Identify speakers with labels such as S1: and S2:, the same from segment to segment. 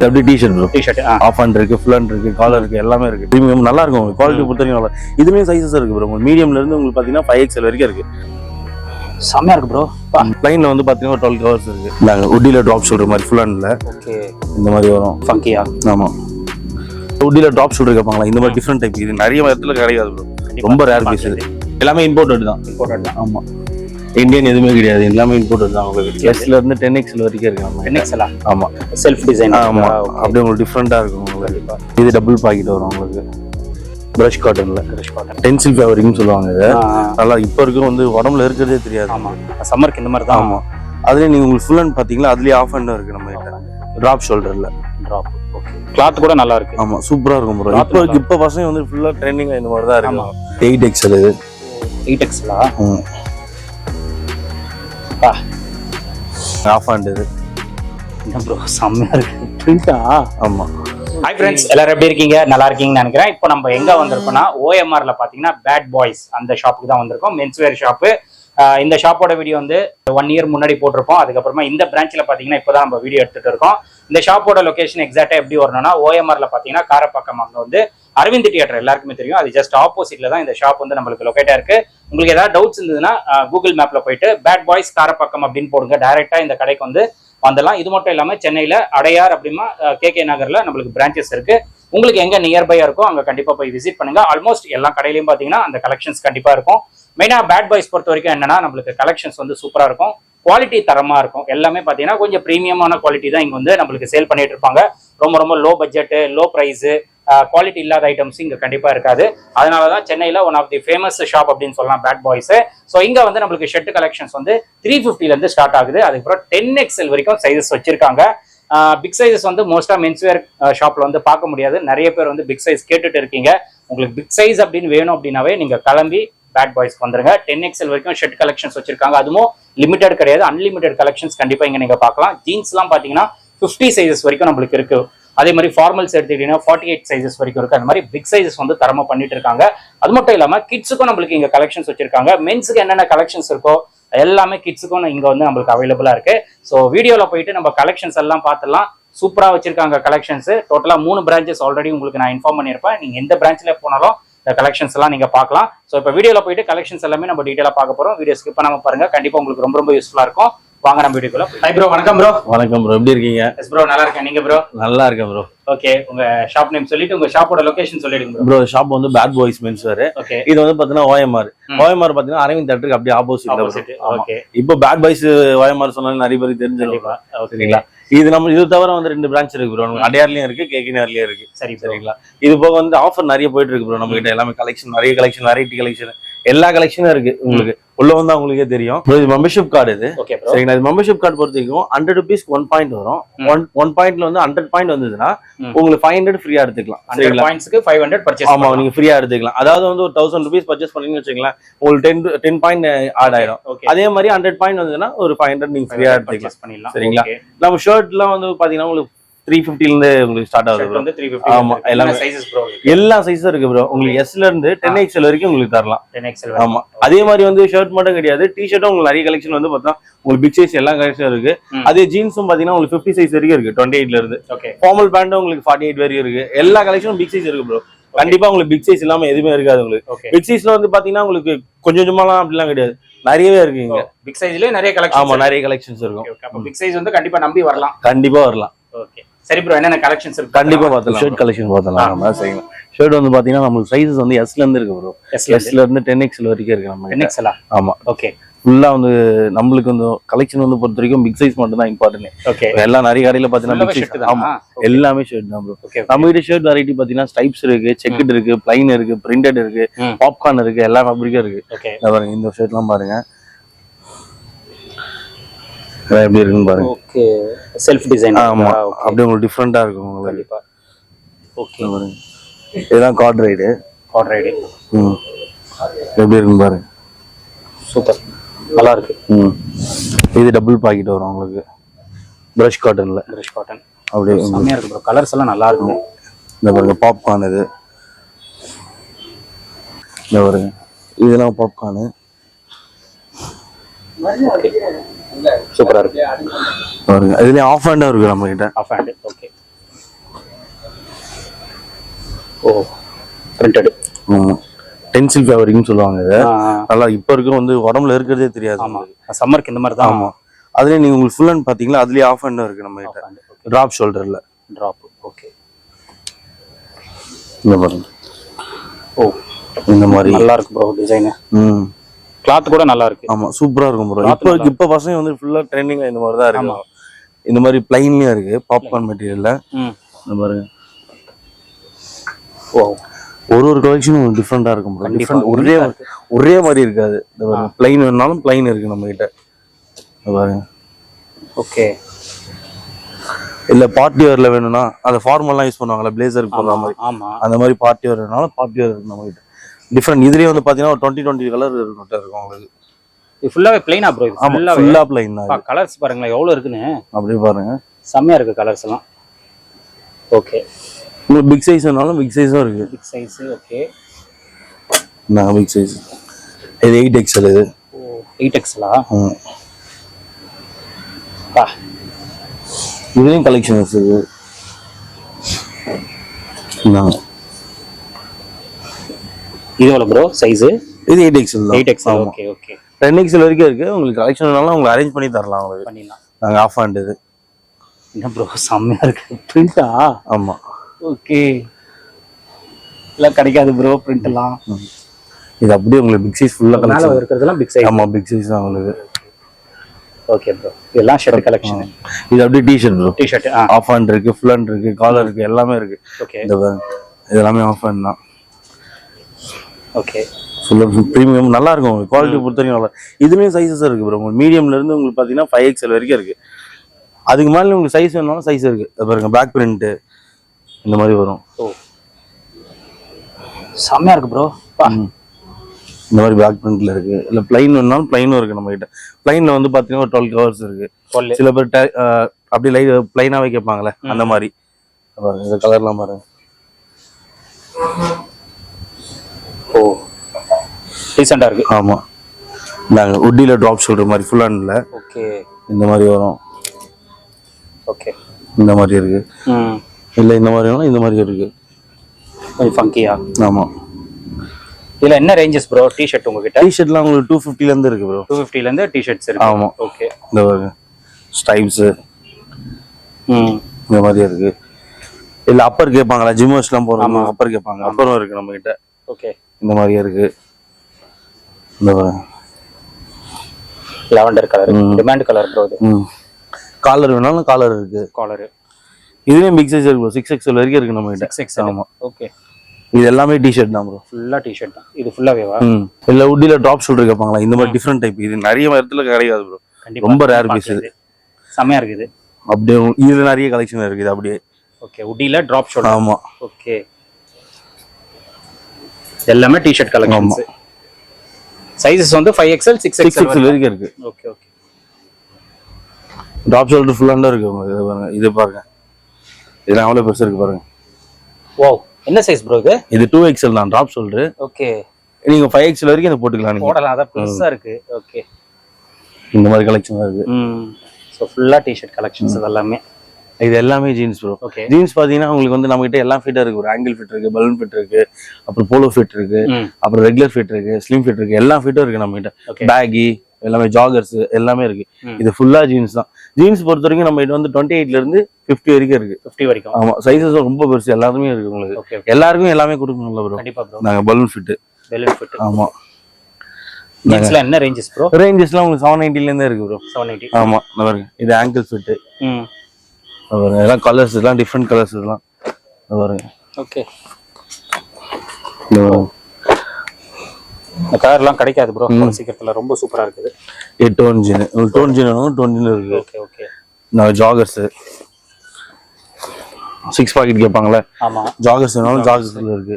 S1: இது அப்படி t-shirt bro
S2: t-shirt
S1: half hand இருக்கு ஃபுல் ஹேண்ட் இருக்கு காலர் இருக்கு எல்லாமே இருக்கு. ப்ரீமியம் நல்லா இருக்கும் உங்களுக்கு. குவாலிட்டி பொறுத்த வரைக்கும் நல்லா இதுலயும் சைஸஸ் இருக்கு ப்ரோ உங்களுக்கு மீடியம்ல இருந்து உங்களுக்கு பாத்தீங்கன்னா ஃபைவ் எக்ஸ்எல் வரைக்கும் இருக்கு.
S2: செம்மையா இருக்கு ப்ரோ
S1: லைன்ல வந்து பாத்தீங்கன்னா டுவெல் கவர்ஸ் இருக்கு. நாங்க உட்டில ட்ராப் ஷோல்டர் மாதிரி ஃபுல் ஹேண்ட்ல
S2: ஓகே
S1: இந்த மாதிரி வரும்.
S2: ஃபங்கியா
S1: ஆமா. உட்டில ட்ராப் ஷோல்டர் கேட்பாங்களா இந்த மாதிரி டிஃப்ரெண்ட் டைப் இது நிறைய இடத்துல கிடைக்காது ப்ரோ ரொம்ப ரேர் பீஸ் இது. எல்லாமே இம்போர்ட்டட் தான்.
S2: இம்போர்ட்டட் தான்.
S1: ஆமா. இந்தியன் எதுவுமே கிடையாது. எல்லாமே இம்போர்ட்டட் தான் உங்களுக்கு எஸ்ல இருந்து டென் எக்ஸ்ல வரைக்கும் இருக்கு நம்ம.
S2: நெக்ஸ்ட் எல்லாம்
S1: ஆமா.
S2: செல்ஃப் டிசைன்
S1: ஆமா. அப்படியே உங்களுக்கு டிஃப்ரெண்டா இருக்கும் உங்களுக்கு. இது டபுள் பாக்கெட் வரும் உங்களுக்கு. பிரஷ் காட்டன்ல டென்சில் ஃபேவரிங்னு சொல்லுவாங்க இதை. நல்லா இப்போ இருக்க வந்து உடம்புல இருக்கிறதே தெரியாது.
S2: ஆமா. சம்மருக்கு இந்த மாதிரி தான்.
S1: ஆமா. அதுலயே நீங்க உங்களுக்கு ஃபுல் அண்ட் பாத்தீங்களா அதுலயே ஆஃப் ஹேண்டும் இருக்கு நம்ம கிட்ட. டிராப் ஷோல்டர்ல
S2: ட்ராப் ஓகே கிளாத் கூட நல்லா இருக்கு.
S1: ஆமா. சூப்பரா இருக்கும் ப்ரோ இப்போ இப்போ பசங்க வந்து ஃபுல்லா ட்ரெண்டிங்ல இந்த மாதிரி தான் இருக்கும் எயிட் எக்ஸல் இது.
S2: எயிட் எக்ஸ்லா
S1: ம். ஆஃப் ஹேண்ட் இது.
S2: என்ன ப்ரோ செம்மையா இருக்கு. பிரிண்டா
S1: ஆமா.
S2: ஹாய் ஃப்ரெண்ட்ஸ் எல்லாரும் எப்படி இருக்கீங்க? நல்லா இருக்கீங்கன்னு நினைக்கிறேன். இப்போ நம்ம எங்க வந்திருக்கோம்னா ஓஎம்ஆர்ல பாத்தீங்கன்னா பேட் பாய்ஸ் அந்த ஷாப்புக்கு தான் வந்திருக்கோம். மென்ஸ்வேர் ஷாப்பு இந்த ஷாப்போட வீடியோ வந்து ஒன் இயர் முன்னாடி போட்டிருப்போம். அதுக்கப்புறமா இந்த பிரான்ச்ல பாத்தீங்கன்னா இப்போதான் நம்ம வீடியோ எடுத்துட்டு இருக்கோம். இந்த ஷாப்போட லொகேஷன் எக்ஸாக்டா எப்படி வரணும்னா ஓஎம்ஆர்ல பாத்தீங்கன்னா காரப்பாக்கம் அங்க வந்து அரவிந்த் தியேட்டர் எல்லாருக்குமே தெரியும். அது ஜஸ்ட் ஆப்போசிட்ல தான் இந்த ஷாப் வந்து நம்மளுக்கு லொகேட்டா இருக்கு. உங்களுக்கு ஏதாவது டவுட்ஸ் இருந்ததுன்னா கூகுள் மேப்ல போயிட்டு பேட் பாய்ஸ் காரப்பக்கம் அப்படின்னு போடுங்க. டைரக்டா இந்த கடைக்கு வந்து வந்துடலாம். இது மட்டும் இல்லாம சென்னையில அடையார் அப்படிமா கே கே நகர்ல நம்மளுக்கு பிரான்ச்சஸ் இருக்கு. உங்களுக்கு எங்க நியர்பையா இருக்கோ அங்க கண்டிப்பா போய் விசிட் பண்ணுங்க. ஆல்மோஸ்ட் எல்லா கடையிலயும் பாத்தீங்கன்னா அந்த கலெக்ஷன்ஸ் கண்டிப்பா இருக்கும். மெயினா பேட் பாய்ஸ் பொறுத்த வரைக்கும் என்னன்னா நம்மளுக்கு கலெக்ஷன்ஸ் வந்து சூப்பரா இருக்கும். குவாலிட்டி தரமா இருக்கும். எல்லாமே பாத்தீங்கன்னா கொஞ்சம் ப்ரீமியமான குவாலிட்டி தான் இங்க வந்து நம்மளுக்கு சேல் பண்ணிட்டு இருப்பாங்க. ரொம்ப ரொம்ப low budget low price quality இல்லாத ஐட்டம்ஸ் இங்கே கண்டிப்பாக இருக்காது. அதனால தான் சென்னையில் one of the famous shop அப்படின்னு சொல்லலாம் பேட் பாய்ஸ் ஸோ இங்கே வந்து நம்மளுக்கு ஷர்ட் கலெக்ஷன்ஸ் வந்து த்ரீ ஃபிஃப்டிலேருந்து ஸ்டார்ட் ஆகுது. அதுக்கப்புறம் டென் எக்ஸ்எல் வரைக்கும் சைஸஸ் வச்சிருக்காங்க. பிக் சைஸஸ் வந்து மோஸ்ட்டாக மென்ஸ்வேர் ஷாப்பில் வந்து பார்க்க முடியாது. நிறைய பேர் வந்து பிக் சைஸ் கேட்டுட்டு இருக்கீங்க. உங்களுக்கு பிக் சைஸ் அப்படின்னு வேணும் அப்படின்னாவே நீங்கள் கிளம்பி பேட் பாய்ஸ்க்கு வந்துருங்க. டென் எக்ஸ்எல் வரைக்கும் ஷர்ட் கலெக்ஷன்ஸ் வச்சிருக்காங்க. அதுவும் லிமிடெட் கிடையாது. அன்லிமிடெட் கலெக்ஷன்ஸ் கண்டிப்பாக இங்கே நீங்கள் பார்க்கலாம். ஜீன்ஸ்லாம் பார்த்தீங்கன்னா ஃபிஃப்டி சைஸஸ் வரைக்கும் நம்மளுக்கு இருக்கு. அதே மாதிரி ஃபார்மல்ஸ் எடுத்துக்கிட்டீங்கன்னா ஃபார்ட்டி எயிட் சைஸஸ் வரைக்கும் இருக்கு. அந்த மாதிரி பிக் சைஸஸ் வந்து தரமா பண்ணிட்டு இருக்காங்க. அது மட்டும் இல்லாம கிட்ஸுக்கும் நம்மளுக்கு இங்க கலெக்ஷன்ஸ் வச்சிருக்காங்க. மென்ஸுக்கு என்னென்ன கலெக்ஷன்ஸ் இருக்கோ எல்லாமே கிட்ஸுக்கும் இங்க வந்து நம்மளுக்கு அவைலபிளா இருக்கு. ஸோ வீடியோல போயிட்டு நம்ம கலெக்ஷன்ஸ் எல்லாம் பார்த்துலாம் சூப்பரா வச்சிருக்காங்க கலெக்ஷன்ஸ் டோட்டலா மூணு பிரான்ச்சஸ் ஆல்ரெடி உங்களுக்கு நான் இன்ஃபார்ம் பண்ணியிருப்பேன். நீங்க எந்த பிரான்ச்ல போனாலும் இந்த கலெக்ஷன்ஸ் எல்லாம் நீங்க பார்க்கலாம். ஸோ இப்போ வீடியோல போயிட்டு கலெக்ஷன்ஸ் எல்லாமே நம்ம டீட்டெயிலாக பார்க்க போறோம். வீடியோ ஸ்கிப் பண்ணாம பாருங்க. கண்டிப்பா உங்களுக்கு ரொம்ப ரொம்ப யூஸ்ஃபுல்லா இருக்கும். வாங்க நம்ம வீடியோக்குள்ள ஹை ப்ரோ வணக்கம் ப்ரோ
S1: வணக்கம் ப்ரோ எப்படி இருக்கீங்க?
S2: எஸ் ப்ரோ நல்லா இருக்கேன். நீங்க ப்ரோ
S1: நல்லா இருக்கேன் ப்ரோ
S2: ஓகே உங்க ஷாப் நேம் சொல்லிட்டு உங்க ஷாப்போட லொகேஷன் சொல்லிடுங்க ப்ரோ
S1: ப்ரோ ஷாப் வந்து பேட் பாய்ஸ் மென்ஸ் வேறு
S2: ஓகே
S1: இது வந்து பாத்தீங்கன்னா ஓஎம்ஆர். ஓஎம்ஆர் பாத்தீங்கன்னா அரவிந்த் தேட்டருக்கு அப்படியே ஆப்போசிட்
S2: ஓகே
S1: இப்போ பேட் பாய்ஸ் ஓஎம்ஆர் சொன்னாலும் நிறைய பேருக்கு
S2: ஓகே
S1: சரிங்களா? இது நம்ம இது தவிர வந்து ரெண்டு பிரான்ச் இருக்கு ப்ரோ அடையார்லயும் இருக்கு கேக்கினார்லயும் இருக்கு.
S2: சரி
S1: சரிங்களா? இது போக வந்து ஆஃபர் நிறைய போயிட்டு இருக்கு ப்ரோ நம்ம கிட்ட எல்லாமே கலெக்ஷன் நிறைய கலெக்ஷன் வெரைட்டி கலெக்ஷன் எல்லா கலெக்ஷனும் இருக்கு உங்களுக்கு. உள்ள வந்தா உங்களுக்கே தெரியும். இது மெம்பர்ஷிப் கார்டு இது. சரிங்களா? இது மெம்பர்ஷிப் கார்டு பொறுத்த வரைக்கும் ஹண்ட்ரட் ருபீஸ் ஒன் பாயிண்ட் வரும். ஒன் ஒன் பாயிண்ட்ல வந்து ஹண்ட்ரட் பாயிண்ட் வந்ததுன்னா. உங்களுக்கு ஃபைவ் ஹண்ட்ரட் ஃப்ரீயா எடுத்துக்கலாம். சரிங்களா?
S2: பாயிண்ட்ஸ்க்கு ஃபைவ் ஹண்ட்ரட் பர்ச்சேஸ்
S1: ஆமா நீங்க ஃப்ரீயா எடுத்துக்கலாம். அதாவது வந்து ஒரு தௌசண்ட் ருபீஸ் பர்ச்சேஸ் பண்ணீங்கன்னு வச்சுக்கலாம் உங்களுக்கு டென் டென் பாயிண்ட் ஆட் ஆயிடும் அதே மாதிரி ஹண்ட்ரட் பாயிண்ட் வந்ததுன்னா ஒரு ஃபைவ் ஹண்ட்ரட் நீங்க ஃப்ரீயா எடுத்துக்கலாம். சரிங்களா? நம்ம ஷர்ட்லாம் வந்து பாத்தீங்கன்னா உங்களுக்கு த்ரீ ஃபிஃப்டில இருந்து உங்களுக்கு ஸ்டார்ட் ஆகுது
S2: Shirt
S1: bro.
S2: வந்து 350
S1: ஆமா,
S2: இருக்கு.
S1: எல்லாமே.
S2: sizes bro
S1: எல்லா சைஸும் இருக்கு ப்ரோ உங்களுக்கு எஸ்ல இருந்து டென் எக்ஸ்எல் வரைக்கும் உங்களுக்கு தரலாம்.
S2: 10XL
S1: ஆமா. அதே மாதிரி வந்து ஷர்ட் மட்டும் கிடையாது. டி ஷர்ட்டும் உங்களுக்கு நிறைய கலெக்ஷன் வந்து பார்த்தா உங்களுக்கு பிக் சைஸ் எல்லா கலெக்ஷனும் இருக்கு. அதே ஜீன்ஸும் பாத்தீங்கன்னா உங்களுக்கு ஃபிஃப்டி சைஸ் வரைக்கும் இருக்கு டுவெண்ட்டி எயிட்ல இருந்து.
S2: ஓகே
S1: ஃபார்மல் பேண்டும் உங்களுக்கு ஃபார்ட்டி எயிட் வரைக்கும் இருக்கு. எல்லா கலெக்ஷனும் பிக் சைஸ் இருக்கு ப்ரோ கண்டிப்பா உங்களுக்கு பிக் சைஸ் இல்லாம எதுவுமே இருக்காது உங்களுக்கு. பிக் சைஸ்ல வந்து பாத்தீங்கன்னா உங்களுக்கு கொஞ்சம் கொஞ்சமாலாம் அப்படிலாம் கிடையாது. நிறையவே இருக்கு இங்க.
S2: பிக் சைஸ்லயே நிறைய கலெக்ஷன்
S1: ஆமா நிறைய கலெக்ஷன்ஸ் இருக்கும்.
S2: பிக் சைஸ் வந்து கண்டிப்பா நம்பி வரலாம்.
S1: கண்டிப்பா வரலாம்.
S2: ஓகே சரி ப்ரோ என்னென்ன கலெக்ஷன்ஸ் இருக்கு
S1: கண்டிப்பா பார்த்தலாம் ஷர்ட் கலெக்ஷன் பார்த்தலாம் நம்ம சரிங்களா ஷர்ட் வந்து பாத்தீங்கன்னா நம்மளுக்கு சைஸஸ் வந்து எஸ்ல இருந்து இருக்கு ப்ரோ
S2: எஸ்ல
S1: இருந்து? டென் எக்ஸ்எல் வரைக்கும் இருக்கு நம்ம கிட்ட.
S2: NXL
S1: ஆமா.
S2: ஓகே
S1: ஃபுல்லா வந்து நம்மளுக்கு வந்து கலெக்ஷன் வந்து பொறுத்த வரைக்கும் பிக் சைஸ் மட்டும் தான் இம்பார்ட்டன்ட்
S2: ஓகே
S1: எல்லாம் நிறைய கடையில பாத்தீங்கன்னா
S2: ஷர்ட்
S1: ஆமா. எல்லாமே ஷர்ட் தான் ப்ரோ நம்ம கிட்ட ஷர்ட் வெரைட்டி பாத்தீங்கன்னா ஸ்டைப்ஸ் இருக்கு செக்குட் இருக்கு பிளைன் இருக்கு பிரிண்டட் இருக்கு. பாப்கார்ன் இருக்கு எல்லா ஃபேப்ரிக்கும் இருக்கு. இந்த இந்த ஷர்ட்லாம் பாருங்க. எப்படி இருக்குன்னு பாருங்க.
S2: ஓகே. செல்ஃப் டிசைன்
S1: ஆமா. அப்படியே உங்களுக்கு டிஃப்ரெண்டா இருக்கும் உங்களுக்கு.
S2: கண்டிப்பா. ஓகே
S1: பாருங்க. இதுதான் கார்ட் ரைடு
S2: ஆர்டர் ஐடி
S1: ம். எப்படி இருக்குன்னு பாருங்க.
S2: சூப்பர் நல்லா இருக்கு.
S1: ம். இது டபுள் பாக்கெட் வரும் உங்களுக்கு. பிரஷ் காட்டன்ல
S2: பிரஷ் காட்டன்
S1: அப்படியே
S2: செம்மையா இருக்கு ப்ரோ கலர்ஸ் எல்லாம் நல்லா இருக்கு.
S1: இந்த பாருங்க பாப்கார்ன் இது. இந்த பாருங்க. இதெல்லாம் பாப்கார்னு
S2: சூப்பரா இருக்கு.
S1: இதுலயும் ஆஃப் ஹேண்டா இருக்கு நம்ம கிட்ட
S2: half hand okay oh printed
S1: tencel ஃபேவரிங்னு சொல்லுவாங்க இதை. நல்லா இப்போ இருக்க வந்து உடம்புல இருக்கிறதே தெரியாது.
S2: ஆமா. சம்மருக்கு இந்த மாதிரி தான்.
S1: ஆமா. அதுலயே நீங்க உங்களுக்கு ஃபுல் அண்ட் பாத்தீங்களா அதுலயே ஆஃப் ஹேண்டும் இருக்கு நம்ம கிட்ட டிராப் ஷோல்டர்ல
S2: ட்ராப் ஓகே
S1: இந்த பாருங்க.
S2: ஓ.
S1: இந்த மாதிரி.
S2: நல்லா இருக்கு ப்ரோ டிசைன்
S1: ம்.
S2: கிளாத் கூட நல்லா இருக்கு.
S1: ஆமா சூப்பரா இருக்கும் ப்ரோ இப்போ இப்போ பசங்க வந்து ஃபுல்லா ட்ரெண்டிங்ல இந்த மாதிரி தான் இருக்கு இந்த மாதிரி பிளைன்லயும் இருக்கு பாப்கார்ன் மெட்டீரியல்ல
S2: ம்.
S1: இந்த பாருங்க. ஒரு ஒரு கலெக்ஷனும் டிஃப்ரெண்டா இருக்கும் ப்ரோ டிஃப்ரெண்ட் ஒரே ஒரே மாதிரி இருக்காது. இந்த பாருங்க. பிளைன் வேணாலும் பிளைன் இருக்கு நம்ம கிட்ட பாருங்க.
S2: ஓகே.
S1: இல்ல பார்ட்டி வேர்ல வேணும்னா அந்த ஃபார்மல்லாம் யூஸ் பண்ணுவாங்கல்ல பிளேசருக்கு போடுற மாதிரி. அந்த மாதிரி பார்ட்டி வேர் வேணாலும் பார்ட்டி வேர் இருக்கு நம்ம கிட்ட டிஃப்ரெண்ட் இதுலயே வந்து பாத்தீங்கன்னா ஒரு டுவெண்ட்டி டுவெண்ட்டி கலர் இருக்கும் உங்களுக்கு.
S2: இது ஃபுல்லாவே பிளைனா ப்ரோ இது
S1: ஆமா
S2: ஃபுல்லாவே
S1: ஃபுல்லா பிளைன் தான்
S2: கலர்ஸ் பாருங்களேன் எவ்வளவு இருக்குன்னு.
S1: அப்படியே பாருங்க.
S2: செம்மையா இருக்கு கலர்ஸ் எல்லாம். ஓகே
S1: உங்களுக்கு பிக் சைஸ் வேணாலும் பிக் சைஸும் இருக்கு.
S2: பிக் சைஸ் ஓகே
S1: நாங்கள் பிக் சைஸ் இது எயிட் எக்ஸல் இது.
S2: ஓ எயிட் எக்ஸ்லா. பா.
S1: இதுலயும் கலெக்ஷன்ஸ் இருக்கு இந்தாங்க.
S2: இது எவ்வளவு ப்ரோ சைஸ்
S1: இது eight XL
S2: eight XL okay okay
S1: ten XL வரைக்கும் இருக்கு. உங்களுக்கு கலெக்ஷன் வேணாலும் உங்களுக்கு அரேஞ்ச் பண்ணி தரலாம் உங்களுக்கு.
S2: பண்ணிடலாம்.
S1: நாங்கள் ஆஃப் ஹேண்ட் இது.
S2: என்ன ப்ரோ செம்மையா இருக்கு. பிரிண்டா
S1: ஆமா.
S2: ஓகே எல்லாம் கிடைக்காது ப்ரோ பிரிண்ட் எல்லாம்.
S1: இது அப்படியே உங்களுக்கு பிக் சைஸ் ஃபுல்லா
S2: மேல
S1: கலெக்ஷன்
S2: இருக்கிறதெல்லாம் பிக் சைஸ்
S1: ஆமா பிக் சைஸ் தான் உங்களுக்கு.
S2: ஓகே ப்ரோ இதெல்லாம் ஷர்ட் கலெக்ஷன்
S1: இது அப்படியே T shirt bro
S2: T shirt ஆ.
S1: ஆஃப் ஹேண்ட் இருக்கு ஃபுல் ஹேண்ட் இருக்கு காலர் இருக்கு எல்லாமே இருக்கு.
S2: ஓகே
S1: இந்த பாருங்க இது எல்லாமே ஆஃப் ஹேண்ட் தான்.
S2: ஓகே
S1: ஃபுல்லாக ப்ரீமியம் நல்லா இருக்கும் குவாலிட்டி பொறுத்த வரைக்கும் நல்லா இதுலேயும் சைஸஸ் இருக்கு ப்ரோ மீடியம்ல இருந்து உங்களுக்கு பார்த்தீங்கன்னா ஃபைவ் எக்ஸ்எல் வரைக்கும் இருக்கு. அதுக்கு மேலே உங்களுக்கு சைஸ் வேணாலும் சைஸ் இருக்கு. இது பாருங்க பேக் பிரிண்ட் இந்த மாதிரி வரும்.
S2: ஓ. செம்மையா இருக்கு ப்ரோ
S1: இந்த மாதிரி பேக் பிரிண்ட்ல இருக்கு. இல்லை பிளைன் வேணாலும் பிளைனும் இருக்கு நம்ம கிட்ட பிளைன்ல வந்து பார்த்தீங்கன்னா ஒரு டுவெல் கவர்ஸ் இருக்கு. சில பேர் அப்படியே லைட் பிளைனாவே கேட்பாங்களே அந்த மாதிரி. பாருங்க இந்த கலர்லாம் பாருங்க.
S2: டீசெண்டா இருக்கு.
S1: ஆமா. நாங்கள் உட்டியில் ட்ராப் சொல்ற மாதிரி ஃபுல் ஹேண்டில்
S2: ஓகே.
S1: இந்த மாதிரி வரும்.
S2: ஓகே.
S1: இந்த மாதிரி இருக்கு.
S2: ம்.
S1: இல்லை இந்த மாதிரி வேணாலும் இந்த மாதிரி இருக்கு.
S2: கொஞ்சம் ஃபங்கியா
S1: ஆமா.
S2: இதுல என்ன ரேஞ்சஸ் ப்ரோ டி ஷர்ட் உங்ககிட்ட?
S1: டிஷர்ட்லாம் உங்களுக்கு டூ ஃபிஃப்டில இருந்து இருக்கு ப்ரோ
S2: டூ ஃபிஃப்டில இருந்து டி ஷர்ட்ஸ் இருக்கு.
S1: ஆமா.
S2: ஓகே.
S1: இந்த ஸ்டைப்ஸ்
S2: ம்.
S1: இந்த மாதிரி இருக்கு. இல்ல அப்பர் கேட்பாங்களா ஜிம்மர்ஸ்லாம் போடுறாங்க அப்பர் கேட்பாங்க அப்பரும் இருக்கு நம்ம கிட்ட
S2: ஓகே.
S1: இந்த மாதிரியே இருக்கு.
S2: Lavender colour demand colour bro இது.
S1: காலர் வேணாலும் காலர் இருக்கு.
S2: காலர்
S1: இதுலயும் பிக் சைஸ் இருக்கு சிக்ஸ் எக்ஸ்எல் வரைக்கும் இருக்கு நம்ம கிட்ட
S2: சிக்ஸ் எக்ஸ் ஆமா. ஓகே
S1: இது எல்லாமே டிஷர்ட் தான் ப்ரோ
S2: ஃபுல்லா டி ஷர்ட் தான். இது ஃபுல்லாவேவா
S1: ம். இல்ல உட்டில ட்ராப் ஷோல்டர் கேட்பாங்களா இந்த மாதிரி டிஃப்ரெண்ட் டைப் இது நிறைய இடத்துல கிடைக்காது ப்ரோ ரொம்ப ரேர் பீஸ் இது.
S2: செம்மையா இருக்குது
S1: அப்படியே இதுல நிறைய கலெக்ஷன் இருக்குது. அப்படியே.
S2: ஓகே உடியில டிராப் ஷோல்டர்
S1: ஆமா.
S2: ஓகே எல்லாமே டி ஷர்ட் கலெக்ஷன்ஸ் சைஸஸ் வந்து five XL six
S1: six
S2: XL
S1: வரைக்கும். இருக்கு.
S2: ஓகே ஓகே
S1: ட்ராப் ஷோல்டர் ஃபுல்லாண்டா இருக்கு இது பாருங்க. இது பாருங்க. இதெல்லாம் எவ்வளவு பெருசு இருக்கு பாருங்க.
S2: ஓ என்ன சைஸ் ப்ரோ இது?
S1: இது டூ எக்ஸ்எல் தான் ட்ராப் ஷோல்டர்
S2: ஓகே
S1: நீங்க ஃபைவ் எக்ஸ்எல் வரைக்கும் இதை போட்டுக்கலாம் நீங்க.
S2: போடலாம் அதான் பெருசா இருக்கு. ஓகே
S1: இந்த மாதிரி கலெக்ஷன் இருக்கு
S2: ம். ஸோ ஃபுல்லா டி ஷர்ட் கலெக்ஷன்ஸ் எல்லாமே
S1: இது எல்லாமே ஜீன்ஸ் ப்ரோ ஜீன்ஸ் பாத்தீங்கன்னா உங்களுக்கு வந்து நம்ம கிட்ட எல்லாம் ஃபிட்டா இருக்கு. ஒரு ஆங்கிள் ஃபிட் இருக்கு பலூன் ஃபிட் இருக்கு அப்புறம் போலோ ஃபிட் இருக்கு அப்புறம் ரெகுலர் ஃபிட் இருக்கு ஸ்லிம் ஃபிட் இருக்கு எல்லா ஃபிட்டும் இருக்கு நம்ம கிட்ட. பேகி எல்லாமே ஜாகர்ஸ் எல்லாமே இருக்கு. இது ஃபுல்லா ஜீன்ஸ் தான். ஜீன்ஸ் பொறுத்த வரைக்கும் நம்ம கிட்ட வந்து டுவெண்ட்டி எயிட்ல இருந்து ஃபிஃப்டி வரைக்கும் இருக்கு.
S2: ஃபிஃப்டி வரைக்கும்.
S1: ஆமா சைஸஸ் ரொம்ப பெருசு எல்லாருமே இருக்கு உங்களுக்கு. எல்லாருக்கும் எல்லாமே கொடுக்கணும்ல ப்ரோ
S2: கண்டிப்பா
S1: நாங்க பலூன் ஃபிட்
S2: பெலூன் ஃபிட்
S1: ஆமா.
S2: என்ன ரேஞ்சஸ் ப்ரோ
S1: ரேஞ்சஸ்லாம் உங்களுக்கு செவன் எயிட்டில இருந்தே இருக்கு ப்ரோ
S2: செவன் எயிட்டி
S1: ஆமா இந்த பாருங்க. இது ஆங்கிள் ஃபிட் பாருங்க. இதெல்லாம் கலர்ஸ் இதெல்லாம் டிஃப்ரெண்ட் கலர்ஸ் இதெல்லாம். பாருங்க.
S2: ஓகே
S1: இந்த
S2: கலர்லாம் கிடைக்காது ப்ரோ சீக்கிரத்துல ரொம்ப சூப்பரா இருக்குது.
S1: டோன் ஜீன் டோன் ஜீன் வேணும் டோன் ஜீன் இருக்கு.
S2: ஓகே ஓகே
S1: நான் ஜாகர்ஸ் சிக்ஸ் பாக்கெட் கேட்பாங்களே
S2: ஆமா.
S1: ஜாகர்ஸ் வேணாலும் ஜாகர்ஸ்ல இருக்கு.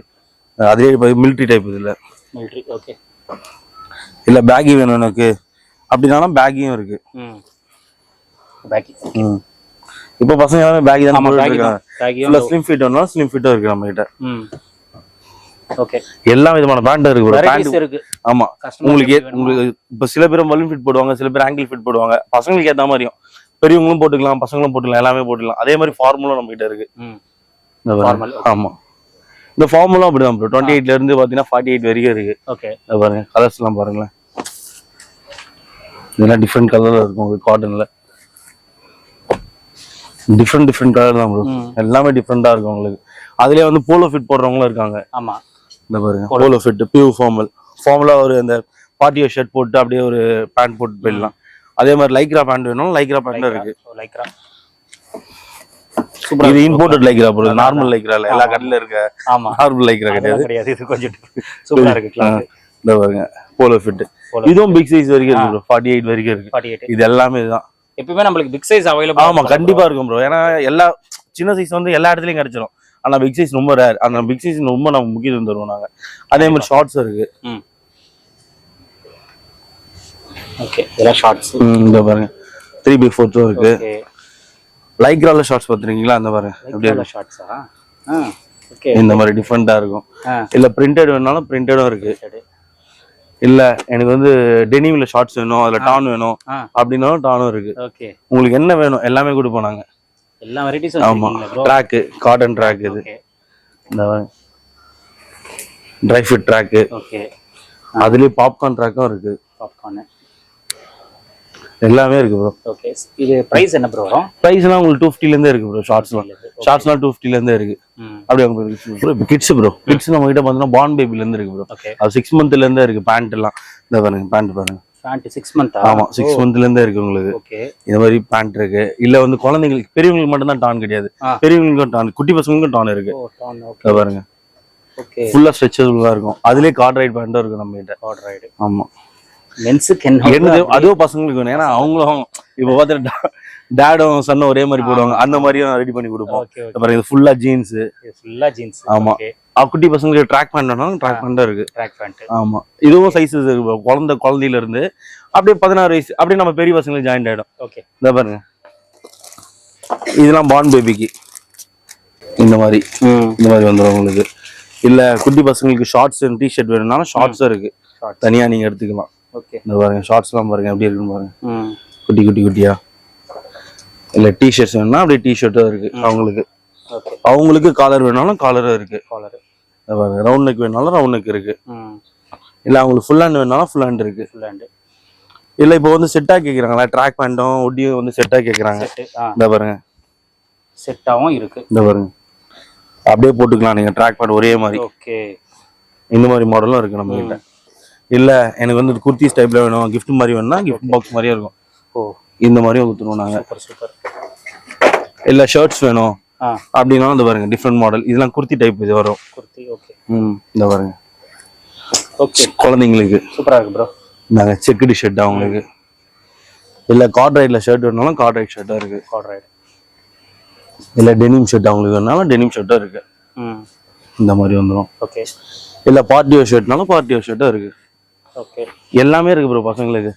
S1: அதே மிலிட்ரி டைப் இதுல.
S2: மிலிட்ரி ஓகே
S1: இல்ல பேகி வேணும் எனக்கு. அப்படின்னாலும் பேக்கியும் இருக்கு.
S2: ம். பேக்கி
S1: ம். இப்போ பசங்க எல்லாமே பேகி தான்
S2: ஆமா
S1: போட்டுட்டு
S2: பேக்கி
S1: இருக்காங்க.
S2: தான் பேக்கியும்
S1: ஃபுல்லா ஸ்லிம் ஃபிட் வேணும் ஸ்லிம் ஃபிட்டும் இருக்கு நம்ம கிட்ட
S2: ம். ஓகே
S1: எல்லா விதமான பேண்ட் இருக்கு பேண்ட்
S2: இருக்கு.
S1: ஆமா. உங்களுக்கு உங்களுக்கு இப்ப சில பேர் பலூன் ஃபிட் போடுவாங்க சில பேர் ஆங்கிள் ஃபிட் போடுவாங்க. பசங்களுக்கு ஏத்த மாதிரியும் பெரியவங்களும் போட்டுக்கலாம் பசங்களும் போட்டுக்கலாம் எல்லாமே போட்டுக்கலாம். அதே மாதிரி ஃபார்முலும் நம்ம கிட்ட இருக்கு. ஆமா. இந்த ஃபார்முலாம் அப்படிதான் ப்ரோ டுவெண்ட்டி எயிட்ல இருந்து பாத்தீங்கன்னா ஃபார்ட்டி எயிட் வரைக்கும் இருக்கு.
S2: ஓகே
S1: பாருங்க கலர்ஸ் எல்லாம் பாருங்களேன். இதெல்லாம் டிஃப்ரெண்ட் கலர்ல இருக்கும் காட்டன்ல டிஃப்ரெண்ட் டிஃப்ரெண்ட் கலர் தான் ப்ரோ. எல்லாமே டிஃப்ரெண்டா இருக்கும் உங்களுக்கு. அதுலயே வந்து போலோ ஃபிட் போடுறவங்களும் இருக்காங்க.
S2: ஆமா.
S1: இந்த பாருங்க போலோ ஃபிட் பியூ ஃபார்மல் ஃபார்மலா ஒரு அந்த பார்ட்டியோ ஷர்ட் போட்டு அப்படியே ஒரு பேண்ட் போட்டு போயிடலாம். அதே மாதிரி லைக்ரா பேண்ட் வேணும். லைக்ரா பேண்ட் இருக்கு.
S2: லைக்ரா
S1: இது imported lycra bro normal lycra இல்ல எல்லா கடையில இருக்க
S2: ஆமா.
S1: நார்மல் லைக்ரா கிடையாது.
S2: இது கொஞ்சம் சூப்பரா இருக்கு
S1: இந்த பாருங்க போலோ ஃபிட் இதுவும் பிக் சைஸ் வரைக்கும் இருக்கு ப்ரோ ஃபார்ட்டி எயிட் வரைக்கும் இருக்கு. இது எல்லாமே இதுதான்.
S2: எப்பவுமே நம்மளுக்கு பிக் சைஸ் அவைலபிள்
S1: ஆமா கண்டிப்பா இருக்கும் ப்ரோ ஏன்னா எல்லா சின்ன சைஸ் வந்து எல்லா இடத்துலயும் கிடைச்சிரும். ஆனா பிக் சைஸ் ரொம்ப ரேர் அந்த பிக் சைஸ் ரொம்ப நம்ம முக்கியத்துவம் தருவோம் நாங்க. அதே மாதிரி ஷார்ட்ஸ் இருக்கு.
S2: ம். ஓகே இதெல்லாம் ஷார்ட்ஸ்
S1: இந்த பாருங்க. த்ரீ பை ஃபோர்த்தும் இருக்கு. லைக்ரால ஷார்ட்ஸ் பார்த்துருக்கீங்களா? அந்த பாருங்க. எப்படி
S2: ஷார்ட்ஸா ஆ? ஓகே
S1: இந்த மாதிரி டிஃப்ரெண்டா இருக்கும். இல்ல பிரிண்டட் வேணாலும் பிரிண்டடும் இருக்கு. இல்ல எனக்கு வந்து டெனிம்ல ஷார்ட்ஸ் வேணும் அதுல டான் வேணும் அப்படின்னாலும் டானும் இருக்கு.
S2: ஓகே.
S1: உங்களுக்கு என்ன வேணும் எல்லாமே கொடுப்போம் நாங்க
S2: எல்லா வெரைட்டிஸும்
S1: ஆமா.
S2: வச்சிருக்கீங்களா ப்ரோ
S1: ட்ராக்கு காட்டன் ட்ராக் இது இந்த ட்ரை ஃபிட் ட்ராக்கு
S2: ஓகே.
S1: அதுலயே பாப்கார்ன் ட்ராக்கும் இருக்கு.
S2: பாப்கார்ன்
S1: எல்லாமே இருக்கு ப்ரோ
S2: ஓகே இது பிரைஸ் என்ன ப்ரோ வரும்?
S1: ப்ரைஸ்லாம் உங்களுக்கு டூ ஃபிஃப்டில இருந்தே இருக்கு ப்ரோ ஷார்ட்ஸ்லாம் ஷார்ட்ஸ்லாம் டூ ஃபிஃப்டில இருந்தே இருக்கு.
S2: ம்.
S1: அப்படி உங்களுக்கு ப்ரோ கிட்ஸ் ப்ரோ கிட்ஸ் நம்ம கிட்ட பார்த்தீங்கன்னா பான் பேபில இருந்து இருக்கு ப்ரோ அது சிக்ஸ் மந்த்ல இருந்தே இருக்கு பேண்ட் எல்லாம். இந்த பாருங்க பேண்ட் பாருங்க.
S2: பேண்ட் சிக்ஸ் மந்த்தா
S1: ஆமா சிக்ஸ் மந்த்ல இருந்தே இருக்கு உங்களுக்கு.
S2: ஓகே
S1: இந்த மாதிரி பேண்ட் இருக்கு. இல்ல வந்து குழந்தைங்களுக்கு பெரியவங்களுக்கு மட்டும் தான் டான் கிடையாது. பெரியவங்களுக்கும் டான் குட்டி பசங்களுக்கும் டான் இருக்கு.
S2: ஓ டான் ஓகே
S1: இதை பாருங்க.
S2: ஓகே
S1: ஃபுல்லா ஸ்ட்ரெச்சபிளா இருக்கும். அதுலயே கார்ட் ரைட் பேண்டும் இருக்கு நம்ம கிட்ட.
S2: ஆர்டர் ஆயிடு
S1: ஆமா.
S2: மென்ஸுக்கு என்ன
S1: அதுவும் பசங்களுக்கு வேணும். ஏன்னா அவங்களும் இப்போ பார்த்தா டேடும் சன்னும் ஒரே மாதிரி போடுவாங்க. அந்த மாதிரியும் ரெடி பண்ணி கொடுப்போம். பாருங்க இது ஃபுல்லா ஜீன்ஸ்
S2: ஃபுல்லா ஜீன்ஸ்
S1: ஆமா. குட்டி பசங்களுக்கு ட்ராக் பேண்ட் வேணாலும் ட்ராக் பேண்டும் இருக்கு.
S2: ட்ராக் பேண்ட்
S1: ஆமா. இதுவும் சைஸஸ். குழந்தை குழந்தையில இருந்து அப்படியே பதினாறு வயசு அப்படியே நம்ம பெரிய பசங்களுக்கு ஜாயின் ஆயிடும்.
S2: ஓகே
S1: இந்த பாருங்க. இதெல்லாம் பான் பேபிக்கு இந்த மாதிரி. இந்த மாதிரி வந்துடும் உங்களுக்கு. இல்ல குட்டி பசங்களுக்கு ஷார்ட்ஸ் டிஷர்ட் வேணும்னாலும் ஷார்ட்ஸும் இருக்கு. தனியா நீங்க எடுத்துக்கலாம்.
S2: ஓகே
S1: இந்த பாருங்க ஷார்ட்ஸ் எல்லாம் பாருங்க எப்படி இருக்குன்னு பாருங்க.
S2: ம்.
S1: குட்டி குட்டி குட்டியா? இல்ல டிஷர்ட்ஸ் வேணும்னா அப்படியே டிஷர்ட்டும் இருக்கு அவங்களுக்கு. அவங்களுக்கு காலர் வேணாலும் காலரும் இருக்கு.
S2: காலர்
S1: பாருங்க ரவுண்ட் நெக் வேணாலும் ரவுண்ட் நெக் இருக்கு.
S2: ம்.
S1: இல்ல அவங்களுக்கு ஃபுல் ஹேண்ட் வேணாலும் ஃபுல் ஹேண்ட் இருக்கு.
S2: ஃபுல் ஹேண்ட்
S1: இல்ல இப்போ வந்து செட்டா கேக்குறாங்களா ட்ராக் பேண்ட்டும் ஒட்டியும் வந்து செட்டா கேக்குறாங்க.
S2: செட் ஆ.
S1: இந்த பாருங்க.
S2: செட்டாவும் இருக்கு.
S1: இந்த பாருங்க. அப்படியே போட்டுக்கலாம் நீங்க ட்ராக் பேண்ட் ஒரே மாதிரி.
S2: ஓகே
S1: இந்த மாதிரி மாடலும் இருக்கு நம்ம கிட்ட. இல்ல எனக்கு வந்து குர்த்திஸ் டைப்ல வேணும் gift மாதிரி வேணும்னா gift பாக்ஸ் மாதிரியே இருக்கும்.
S2: ஓ.
S1: இந்த மாதிரியும் கொடுத்துருவோம் நாங்க.
S2: Super super.
S1: இல்ல ஷர்ட்ஸ் வேணும். அப்படின்னா இந்த பாருங்க டிஃப்ரெண்ட் மாடல் இதெல்லாம் குர்த்தி டைப் இது வரும்.
S2: குர்த்தி ஓகே
S1: ம் இந்த பாருங்க.
S2: ஓகே
S1: குழந்தைங்களுக்கு.
S2: சூப்பரா இருக்கு ப்ரோ
S1: நாங்க செக்குடு ஷர்ட் அவங்களுக்கு இல்ல கார்ட் ரைட்ல ஷர்ட் வேணாலும் கார்ட் ரைட் ஷர்ட்டா இருக்கு.
S2: ஆர்டர் ஆயிடு
S1: இல்ல டெனிம் ஷர்ட் அவங்களுக்கு வேணாலும் டெனிம் ஷர்ட்டும் இருக்கு.
S2: ம்.
S1: இந்த மாதிரி வந்துடும்
S2: ஓகே
S1: இல்ல பார்ட்டி வேர் ஷர்ட்னாலும் பார்ட்டி வேர் ஷர்ட்டும் இருக்கு.
S2: ஓகே
S1: எல்லாமே இருக்கு ப்ரோ பசங்களுக்கு.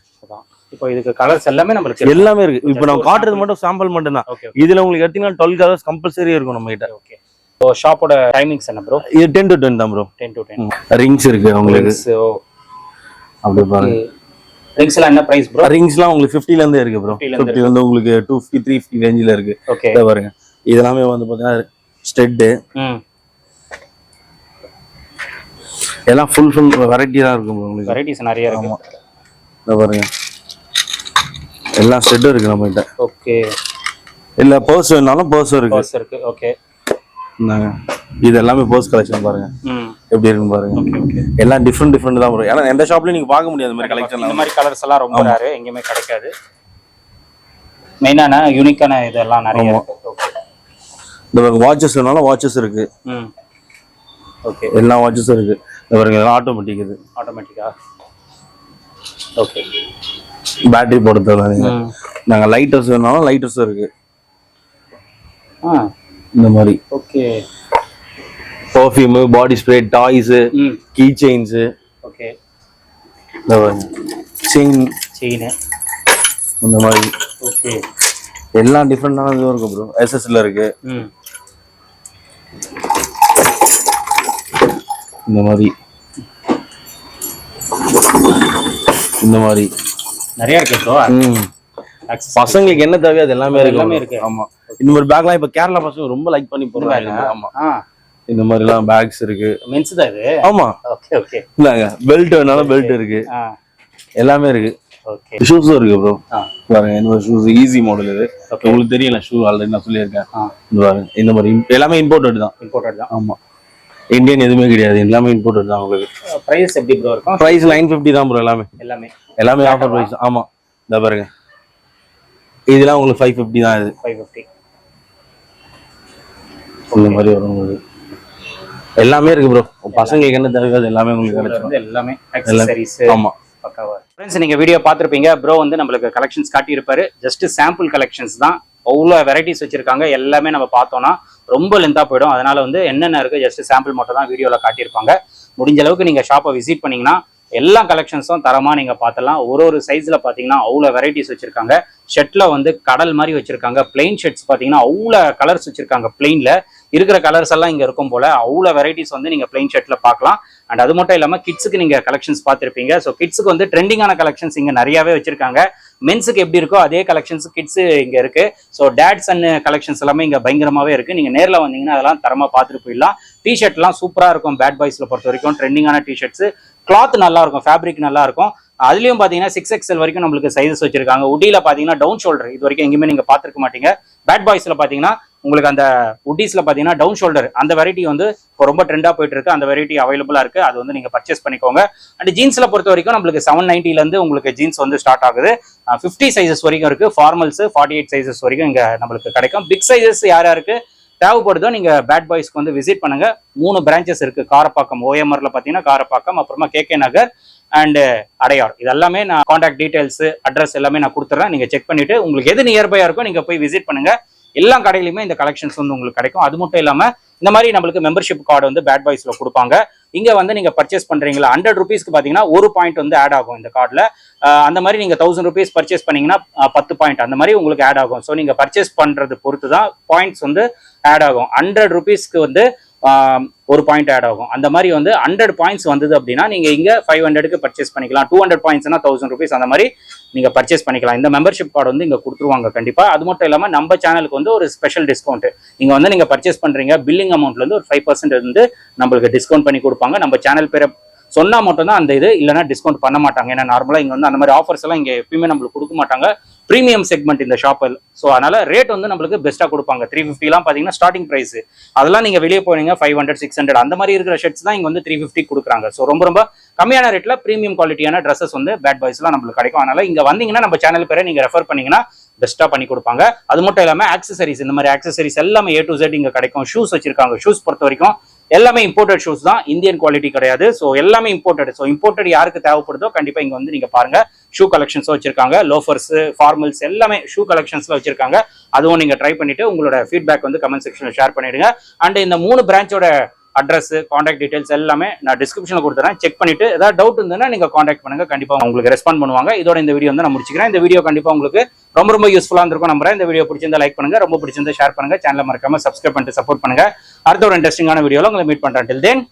S2: இப்போ இதுக்கு கலர்ஸ் எல்லாமே நம்மளுக்கு
S1: எல்லாமே இருக்கு. இப்போ நம்ம காட்டுறது மட்டும் சாம்பிள் மட்டும் தான் இதுல உங்களுக்கு எடுத்தீங்கன்னா டுவெல் கலர்ஸ் கம்பல்சரி இருக்கும் நம்ம கிட்ட.
S2: ஓகே ஸோ ஷாப்போட டைமிங்ஸ் என்ன ப்ரோ
S1: இது டென் டு டென் தான் bro
S2: ten to ten
S1: rings இருக்கு உங்களுக்கு
S2: ஓ
S1: அப்படி பாருங்க.
S2: ரிங்ஸ் எல்லாம் என்ன ப்ரைஸ் ப்ரோ
S1: ரிங்ஸ்லாம் உங்களுக்கு 50 ல இருந்தே இருக்கு ப்ரோ
S2: 50 ல இருந்து
S1: 50 ல இருந்து உங்களுக்கு டூ ஃபிஃப்டி த்ரீ ஃபிஃப்டி ரேஞ்சில் இருக்கு.
S2: ஓகே
S1: பாருங்க. இதெல்லாமே வந்து பாத்தீங்கன்னா ஸ்டெட்டு
S2: ம்
S1: எல்லாம் ஃபுல் ஃபுல் வெரைட்டி தான் இருக்கும் உங்களுக்கு.
S2: வெரைட்டிஸ் நிறைய இருக்கு.
S1: இதை பாருங்க. எல்லாம் ஸ்டெட்டும் இருக்கு நம்ம கிட்ட
S2: ஓகே
S1: இல்ல பர்ஸ் வேணாலும் பர்ஸும் இருக்கு.
S2: பர்ஸ் இருக்கு. ஓகே
S1: இந்தாங்க. இது எல்லாமே பர்ஸ் கலெக்ஷன் பாருங்க. எப்படி இருக்குன்னு பாருங்க. எல்லாம் டிஃப்ரெண்ட் டிஃப்ரெண்ட் தான் வரும் ஏன்னா எந்த ஷாப்லயும் நீங்க பார்க்க முடியாது இந்த மாதிரி
S2: இந்த
S1: கலெக்ஷன்
S2: மாதிரி கலர்ஸ் எல்லாம் ரொம்ப ரேரு எங்கேயுமே கிடைக்காது. மெயினான யூனிக்கான இதெல்லாம் நிறைய
S1: இந்த வாட்சஸ் வேணாலும் வாட்சஸ் இருக்கு.
S2: ஓகே
S1: எல்லா வாட்சஸும் இருக்கு. இந்த பாருங்க ஆட்டோமேட்டிக் இது.
S2: ஆட்டோமேட்டிக்கா ஓகே
S1: பேட்டரி போடுறது நீங்க.
S2: ம்.
S1: நாங்க லைட்டர்ஸ் வேணாலும் லைட்டர்ஸும் இருக்கு.
S2: ஆ.
S1: இந்த மாதிரி.
S2: Okay
S1: perfume body spray toys key chains
S2: okay
S1: இந்த செயின்
S2: செயின்
S1: இந்த மாதிரி.
S2: ஓகே
S1: எல்லாம் டிஃப்ரெண்டான இதுவும் இருக்கு ப்ரோ எஸ்எஸ்ல இருக்கு.
S2: ம்.
S1: இந்த மாதிரி. இந்த மாதிரி.
S2: நிறைய இருக்கு ப்ரோ
S1: பசங்களுக்கு என்ன தேவையோ அது எல்லாமே இருக்கு.
S2: எல்லாமே. இருக்கு.
S1: ஆமா. இந்த மாதிரி பேக்லாம் இப்ப கேரளா பசங்க ரொம்ப லைக் பண்ணி போடுறாங்க. ஆமா. இந்த மாதிரிலாம் பேக்ஸ் இருக்கு.
S2: மென்ஸ் தான் இது?
S1: ஆமா.
S2: ஓகே ஓகே
S1: இந்தாங்க. பெல்ட் வேணாலும் பெல்ட் இருக்கு. எல்லாமே இருக்கு.
S2: ஓகே
S1: ஷூஸும் இருக்கு ப்ரோ பாருங்க இந்த ஷூஸ் ஈஸி மாடல் இது. உங்களுக்கு தெரியல ஷூ ஆல்ரெடி நான் சொல்லியிருக்கேன். இந்த பாருங்க இந்த மாதிரி எல்லாமே இம்போர்ட்டட் தான்.
S2: இம்போர்ட்டட் தான்.
S1: ஆமா. இந்தியன் எதுவுமே கிடையாது. எல்லாமே இம்போர்ட்டட் தான் உங்களுக்கு.
S2: ப்ரைஸ் எப்படி ப்ரோ இருக்கும்?
S1: ப்ரைஸ் நைன் ஃபிஃப்டி தான் ப்ரோ எல்லாமே.
S2: எல்லாமே.
S1: எல்லாமே ஆஃபர் ப்ரைஸ் ஆமா. இந்த பாருங்க. இதெல்லாம் உங்களுக்கு ஃபைவ் ஃபிஃப்டி தான் இது.
S2: ஃபைவ் ஃபிஃப்டி
S1: இந்த மாதிரி வரும் உங்களுக்கு. எல்லாமே இருக்கு ப்ரோ பசங்களுக்கு என்ன தேவையோ அது எல்லாமே உங்களுக்கு கிடைச்சிடும்
S2: எல்லாமே அக்சசரிஸ்
S1: ஆமா.
S2: பக்காவா. ஃப்ரெண்ட்ஸ் நீங்க வீடியோ பார்த்திருப்பீங்க. ப்ரோ வந்து நம்மளுக்கு கலெக்ஷன்ஸ் காட்டியிருப்பாரு. ஜஸ்ட் சாம்பிள் கலெக்ஷன்ஸ் தான். அவ்வளோ வெரைட்டிஸ் வச்சுருக்காங்க. எல்லாமே நம்ம பார்த்தோம்னா ரொம்ப லென்த்தாக போயிடும். அதனால் வந்து என்னென்ன இருக்கு ஜஸ்ட் சாம்பிள் மட்டும் தான் வீடியோவில் காட்டியிருப்பாங்க. முடிஞ்ச அளவுக்கு நீங்கள் ஷாப்பை விசிட் பண்ணிங்கன்னா எல்லா கலெக்ஷன்ஸும் தரமாக நீங்கள் பார்த்தலாம் ஒரு ஒரு சைஸில் பார்த்தீங்கன்னா அவ்வளோ வெரைட்டிஸ் வச்சுருக்காங்க. ஷெட்டில் வந்து கடல் மாதிரி வச்சுருக்காங்க. பிளெயின் ஷர்ட்ஸ் பார்த்தீங்கன்னா அவ்வளோ கலர்ஸ் வச்சுருக்காங்க. பிளெயினில் இருக்கிற கலர்ஸ் எல்லாம் இங்கே இருக்கும் போல் அவ்வளோ வெரைட்டிஸ் வந்து நீங்கள் பிளெயின் ஷர்ட்ல பார்க்கலாம். அண்ட் அது மட்டும் இல்லாமல் கிட்ஸுக்கு நீங்கள் கலெக்ஷன்ஸ் பார்த்துருப்பீங்க. ஸோ கிட்ஸுக்கு வந்து ட்ரெண்டிங்கான கலெக்ஷன்ஸ் இங்கே நிறையாவே வச்சுருக்காங்க. மென்ஸுக்கு எப்படி இருக்கோ அதே கலெக்ஷன்ஸ் கிட்ஸு இங்கே இருக்கு. ஸோ டேட்ஸ் அண்ட் கலெக்ஷன்ஸ் எல்லாமே இங்க பயங்கரமாவே இருக்கு. நீங்க நேர்ல வந்தீங்கன்னா அதெல்லாம் தரமா பார்த்துட்டு போயிடலாம். டிஷர்ட்லாம் சூப்பராக இருக்கும் பேட் பாய்ஸ்ல பொறுத்த வரைக்கும். ட்ரெண்டிங்கான டிஷர்ட்ஸு கிளாத் நல்லா இருக்கும் ஃபேப்ரிக் நல்லா இருக்கும். அதுலயும் பாத்தீங்கன்னா சிக்ஸ் எக்ஸ்எல் வரைக்கும் நம்மளுக்கு சைஸஸ் வச்சிருக்காங்க. உடியில் பாத்தீங்கன்னா டவுன் ஷோல்டர் இது வரைக்கும் எங்கேயுமே நீங்க பாத்துருக்க மாட்டீங்க. பேட் பாய்ஸ்ல பாத்தீங்கன்னா உங்களுக்கு அந்த உட்டீஸ்ல பாத்தீங்கன்னா டவுன் ஷோல்டர் அந்த வெரைட்டி வந்து இப்போ ரொம்ப ட்ரெண்டா போயிட்டு இருக்கு அந்த வெரைட்டி அவைலபிளா இருக்கு. அது வந்து நீங்க பர்ச்சேஸ் பண்ணிக்கோங்க. அண்ட் ஜீன்ஸ்ல பொறுத்த வரைக்கும் நம்மளுக்கு செவன் நைன்டில இருந்து உங்களுக்கு ஜீன்ஸ் வந்து ஸ்டார்ட் ஆகுது. ஃபிஃப்டி சைசஸ் வரைக்கும் இருக்கு. ஃபார்மல்ஸ் ஃபார்ட்டி எயிட் சைசஸ் வரைக்கும் இங்க நம்மளுக்கு கிடைக்கும். பிக் சைசஸ் யார் யாருக்கு தேவைப்படுதோ நீங்க பேட் பாய்ஸ்க்கு வந்து விசிட் பண்ணுங்க. மூணு பிரான்ச்சஸ் இருக்கு. காரப்பாக்கம் ஓஎம்ஆர்ல பாத்தீங்கன்னா காரப்பாக்கம் அப்புறமா கேகே நகர் அண்ட் அடையார். இதெல்லாமே நான் காண்டாக்ட் டீடைல்ஸ் அட்ரஸ் எல்லாமே நான் கொடுத்துறேன். நீங்க செக் பண்ணிட்டு உங்களுக்கு எது நியர்பையா இருக்கோ நீங்க போய் விசிட் பண்ணுங்க. எல்லா கடையிலுமே இந்த கலெக்ஷன்ஸ் வந்து உங்களுக்கு கிடைக்கும். அது மட்டும் இல்லாம இந்த மாதிரி நம்மளுக்கு மெம்பர்ஷிப் கார்டு வந்து பேட் பாய்ஸ்ல கொடுப்பாங்க. இங்க வந்து நீங்க பர்ச்சேஸ் பண்றீங்களா? ஹண்ட்ரட் ருபீஸ்க்கு பாத்தீங்கன்னா ஒரு பாயிண்ட் வந்து ஆட் ஆகும் இந்த கார்டுல அந்த மாதிரி நீங்க தௌசண்ட் ருபீஸ் பர்ச்சேஸ் பண்ணீங்கன்னா பத்து பாயிண்ட் அந்த மாதிரி உங்களுக்கு ஆட் ஆகும். ஸோ நீங்க பர்ச்சேஸ் பண்றது பொறுத்து தான் பாயிண்ட்ஸ் வந்து ஆட் ஆகும். ஹண்ட்ரட் ருபீஸ்க்கு வந்து ஒரு பாயிண்ட் ஆட் ஆகும். அந்த மாதிரி வந்து ஹண்ட்ரட் பாயிண்ட்ஸ் வந்தது அப்படின்னா நீங்க இங்க ஃபைவ் ஹண்ட்ரடுக்கு பர்ச்சேஸ் பண்ணிக்கலாம். டூ ஹண்ட்ரட் பாயிண்ட்ஸ்னா தௌசண்ட் ருபீஸ் அந்த மாதிரி நீங்க பர்ச்சேஸ் பண்ணிக்கலாம். இந்த மெம்பர்ஷிப் கார்டு வந்து இங்க கொடுத்துருவாங்க கண்டிப்பா. அது மட்டும் இல்லாம நம்ம சேனலுக்கு வந்து ஒரு ஸ்பெஷல் டிஸ்கவுண்ட் நீங்க வந்து நீங்க பர்ச்சேஸ் பண்றீங்க பில்லிங் அமௌண்ட்ல இருந்து ஒரு ஃபைவ் பர்சன்ட் வந்து நம்மளுக்கு டிஸ்கவுண்ட் பண்ணி கொடுப்பாங்க. நம்ம சேனல் பேரை சொன்னா மட்டும் தான் அந்த இது இல்லைன்னா டிஸ்கவுண்ட் பண்ண மாட்டாங்க. ஏன்னா நார்மலா இங்க வந்து அந்த மாதிரி ஆஃபர்ஸ் எல்லாம் இங்க எப்பயுமே நம்மளுக்கு கொடுக்க மாட்டாங்க. ப்ரீமியம் செக்மெண்ட் இந்த ஷாப்பில் ஸோ அதனால ரேட் வந்து நம்மளுக்கு பெஸ்ட்டாக கொடுப்பாங்க. த்ரீ ஃபிஃப்டிலாம் பார்த்தீங்கன்னா ஸ்டார்டிங் ப்ரைஸ் அதெல்லாம் நீங்கள் வெளியே போனீங்க ஃபைவ் ஹண்ட்ரட் சிக்ஸ் ஹண்ட்ரட் அந்த மாதிரி இருக்கிற ஷர்ட்ஸ் தான் இங்கே வந்து த்ரீ ஃபிஃப்டி கொடுக்குறாங்க. ஸோ ரொம்ப ரொம்ப கம்மியான ரேட்டில் ப்ரீமியம் குவாலிட்டியான ட்ரெஸ்ஸஸ் வந்து பேட் பாய்ஸ்லாம் நம்மளுக்கு கிடைக்கும். அதனால இங்கே வந்தீங்கன்னா நம்ம சேனல் பேரை நீங்கள் ரெஃபர் பண்ணீங்கன்னா பெஸ்ட்டாக பண்ணி கொடுப்பாங்க. அது மட்டும் இல்லாமல் ஆக்சசரிஸ் இந்த மாதிரி ஆக்சசரிஸ் எல்லாமே ஏ டு ஜெட் இங்கே கிடைக்கும். ஷூஸ் வச்சிருக்காங்க. ஷூஸ் பொறுத்த வரைக்கும் எல்லாமே இம்போர்ட்டட் ஷூஸ் தான். இந்தியன் குவாலிட்டி கிடையாது. ஸோ எல்லாமே இம்போர்ட்டட் ஸோ இம்போர்ட்டட் யாருக்கு தேவைப்படுதோ கண்டிப்பாக இங்கே வந்து நீங்கள் பாருங்க. ஷூ கலெக்ஷன்ஸும் வச்சிருக்காங்க. லோஃபர்ஸ் ஃபார்மல்ஸ் எல்லாமே ஷூ கலெக்ஷன்ஸ்ல வச்சிருக்காங்க. அதுவும் நீங்கள் ட்ரை பண்ணிட்டு உங்களோட ஃபீட்பேக் வந்து கமெண்ட் செக்ஷனில் ஷேர் பண்ணிடுங்க. அண்ட் இந்த மூணு பிரான்ச்சோட அட்ரஸ் காண்டாக்ட் டீடைல்ஸ் எல்லாமே நான் டிஸ்கிரிப்ஷனில் கொடுத்துறேன். செக் பண்ணிட்டு ஏதாவது டவுட் இருந்ததுன்னா நீங்க காண்டாக்ட் பண்ணுங்க. கண்டிப்பா உங்களுக்கு ரெஸ்பாண்ட் பண்ணுவாங்க. இதோட இந்த வீடியோ வந்து நான் முடிச்சுக்கிறேன். இந்த வீடியோ கண்டிப்பா உங்களுக்கு ரொம்ப ரொம்ப யூஸ்ஃபுல்லா இருந்திருக்கும் நம்புறேன். இந்த வீடியோ பிடிச்சிருந்தா லைக் பண்ணுங்க. ரொம்ப பிடிச்சிருந்தா ஷேர் பண்ணுங்க. சேனலை மறக்காம சப்ஸ்கிரைப் பண்ணிட்டு சப்போர்ட் பண்ணுங்க. அடுத்த ஒரு இன்ட்ரெஸ்டிங்கான வீடியோவில் உங்களை மீட் பண்றேன். டில் தென்